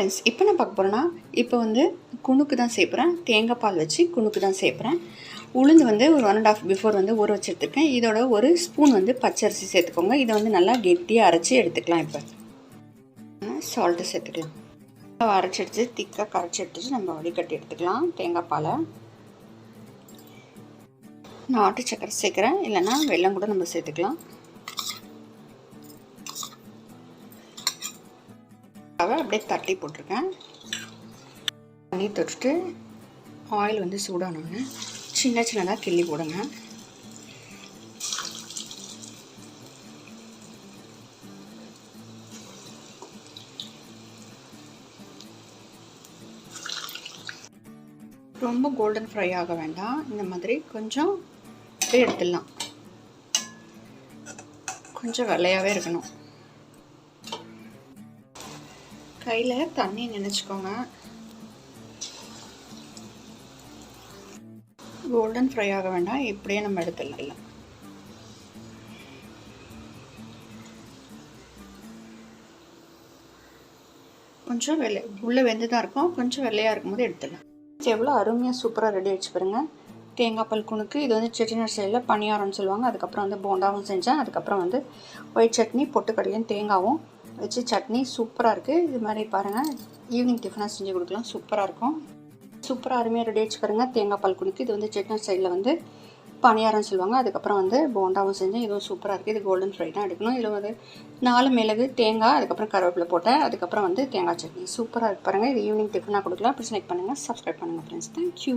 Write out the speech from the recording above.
Friends இப்போ நான் பார்க்க போகிறேன்னா இப்போ வந்து குணுக்கு தான் சேர்ப்புறேன் தேங்காய் பால் வச்சு குணுக்கு தான் சேர்ப்புறேன் உளுந்து வந்து ஒரு ஒன் அண்ட் ஆஃப் பிஃபோர் வந்து ஊற வச்சுருக்கேன் எடுத்துருக்கேன் இதோட ஒரு ஸ்பூன் வந்து பச்சரிசி சேர்த்துக்கோங்க. இதை வந்து நல்லா கெட்டியாக அரைச்சி எடுத்துக்கலாம் இப்போ. சால்ட்டு சேர்த்துக்கலாம். அரைச்சி எடுத்து திக்காக கரைச்சி எடுத்துட்டு நம்ம வடிகட்டி எடுத்துக்கலாம். தேங்காய் பாலை. ஆட்டு சக்கரை சேர்க்குறேன். இல்லைன்னா வெல்லம் கூட நம்ம சேர்த்துக்கலாம். அதை அப்படியே தட்டி போட்டிருக்கேன். தண்ணி தொட்டுட்டு ஆயில் வந்து சூடானோன்னு சின்ன சின்னதாக கிள்ளி போடுங்க. ரொம்ப கோல்டன் ஃப்ரை ஆக வேண்டாம். இந்த மாதிரி கொஞ்சம் அப்படியே எடுத்துடலாம். கொஞ்சம் வெள்ளையாகவே இருக்கணும். கையில் தண்ணி நினச்சிக்கோங்க. கோல்டன் ஃப்ரை ஆக வேண்டாம் இப்படியே நம்ம எடுத்துடலாம். கொஞ்சம் வெள்ளை உள்ளே வெந்து தான் இருக்கும் கொஞ்சம் வெள்ளையாக இருக்கும்போது எடுத்துடலாம். எவ்வளோ அருமையாக சூப்பராக ரெடி ஆகிடுச்சு பாருங்க. தேங்காய் பால் குணுக்கு இது வந்து செட்டிநாடு சைடில் பணியாரம்னு சொல்லுவாங்க. அதுக்கப்புறம் வந்து போண்டாவும் செஞ்சேன். அதுக்கப்புறம் வந்து ஒயிட் சட்னி பொட்டுக்கடலையும் தேங்காவும் வச்சு சட்னி சூப்பராக இருக்குது இது மாதிரி பாருங்கள் ஈவினிங் டிஃபனாக செஞ்சு கொடுக்கலாம். சூப்பராக இருக்கும். சூப்பராக அருமையாக ரெடி ஆகிடுச்சு பாருங்கள் தேங்காய் பால் குடிக்கு. இது வந்து செட்டிநாடு சைடில் வந்து பணியாரம் சொல்லுவாங்க. அதுக்கப்புறம் வந்து போண்டாவும் செஞ்சேன் இதுவும் சூப்பராக இருக்குது இது கோல்டன் ஃப்ரை தான் எடுக்கணும். இதில் வந்து நாலு மிளகு தேங்காய் அதுக்கப்புறம் கருவேப்பிலை போட்டேன். அதுக்கப்புறம் வந்து தேங்காய் சட்னி. சூப்பராக இருக்கு பாருங்கள் இது ஈவினிங் டிஃபனாக கொடுக்கலாம். அப்படி செலக்ட் பண்ணுங்கள் சப்ஸ்கிரைப் பண்ணுங்கள் ஃப்ரெண்ட்ஸ் தேங்க்யூ